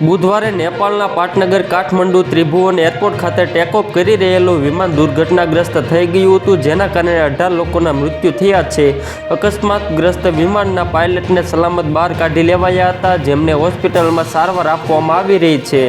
બુધવારે નેપાળના પાટનગર, કાઠમંડુ, ત્રિભુવન એરપોર્ટ ખાતે ટેકઓફ કરી રહેલું વિમાન દુર્ઘટનાગ્રસ્ત થઈ ગયું હતું, જેના કારણે અઢાર લોકોના મૃત્યુ થયા છે. અકસ્માતગ્રસ્ત વિમાનના પાયલટને સલામત બહાર કાઢી લેવાયા હતા, જેમને હોસ્પિટલમાં સારવાર આપવામાં આવી રહી છે.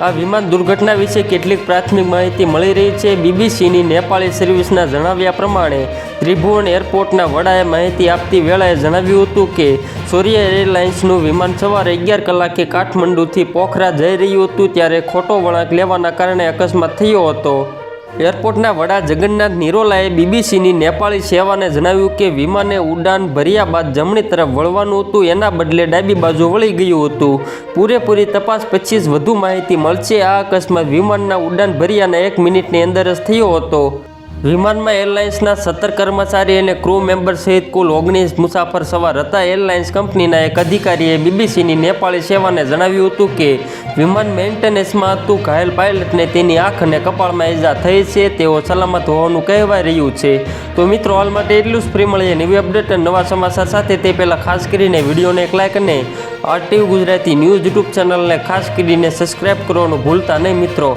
આ વિમાન દુર્ઘટના વિશે કેટલીક પ્રાથમિક માહિતી મળી રહી છે. બીબીસીની નેપાળી સર્વિસના જણાવ્યા પ્રમાણે ત્રિભુવન એરપોર્ટના વડાએ માહિતી આપતી વેળાએ જણાવ્યું હતું કે, સૂર્ય એરલાઇન્સનું વિમાન સવારે અગિયાર કલાકે કાઠમંડુથી પોખરા જઈ રહ્યું હતું, ત્યારે ખોટો વળાંક લેવાના કારણે અકસ્માત થયો હતો. એરપોર્ટના વડા જગન્નાથ નિરોલાએ બીબીસીની નેપાળી સેવાને જણાવ્યું કે વિમાને ઉડાન ભર્યા બાદ જમણી તરફ વળવાનું હતું. એના બદલે ડાબી બાજુ વળી ગયું હતું. પૂરેપૂરી તપાસ પછી જ વધુ માહિતી મળશે. આ અકસ્માત વિમાનના ઉડાન ભર્યાના એક મિનિટની અંદર જ થયો હતો. વિમાનમાં એરલાઇન્સના સત્તર કર્મચારી અને ક્રૂ મેમ્બર સહિત કુલ ઓગણીસ મુસાફર સવાર હતા. એરલાઇન્સ કંપનીના એક અધિકારીએ બીબીસીની નેપાળી સેવાને જણાવ્યું હતું કે, વિમાન મેન્ટેનન્સમાં હતું ઘાયલ પાયલટને તેની આંખ અને કપાળમાં ઈજા થઈ છે, તેઓ સલામત હોવાનું કહેવાય રહ્યું છે. તો મિત્રો, હાલ માટે એટલું જ. ફ્રી મળીએ નવી અપડેટ અને નવા સમાચાર સાથે. તે પહેલાં ખાસ કરીને વિડીયોને એક લાઇક અને આરટીવી ગુજરાતી ન્યૂઝ યુટ્યુબ ચેનલને ખાસ કરીને સબસ્ક્રાઇબ કરવાનું ભૂલતા નહીં મિત્રો.